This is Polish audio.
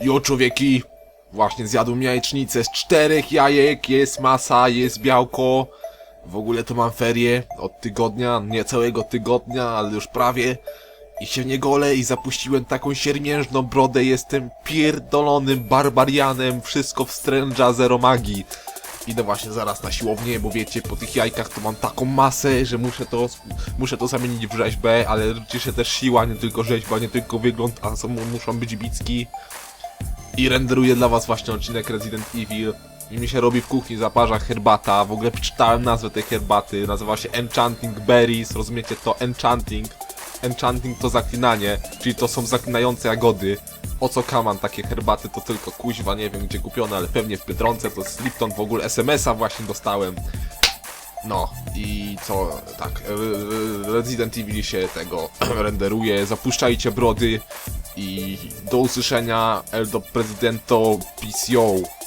Jo człowieki, właśnie zjadłem jajecznicę z czterech jajek, jest masa, jest białko. W ogóle to mam ferie od tygodnia, nie całego tygodnia, ale już prawie. I się nie golę i zapuściłem taką siermiężną brodę, jestem pierdolonym barbarianem, wszystko wstręża, zero magii. Idę właśnie zaraz na siłownię, bo wiecie, po tych jajkach to mam taką masę, że muszę to, muszę to zamienić w rzeźbę, ale liczy się też siła, nie tylko rzeźba, nie tylko wygląd, a są, muszą być bicki. I renderuję dla was właśnie odcinek Resident Evil. I mi się robi w kuchni, zaparza herbata. W ogóle przeczytałem nazwę tej herbaty. Nazywa się Enchanting Berries. Rozumiecie to? Enchanting. Enchanting to zaklinanie, czyli to są zaklinające jagody. O co kaman takie herbaty to tylko kuźwa, nie wiem gdzie kupione, ale pewnie w Biedronce to z Lipton w ogóle SMS-a właśnie dostałem. No i co, tak, e, Resident Evil się tego renderuje, zapuszczajcie brody i do usłyszenia El do Prezydento PCO.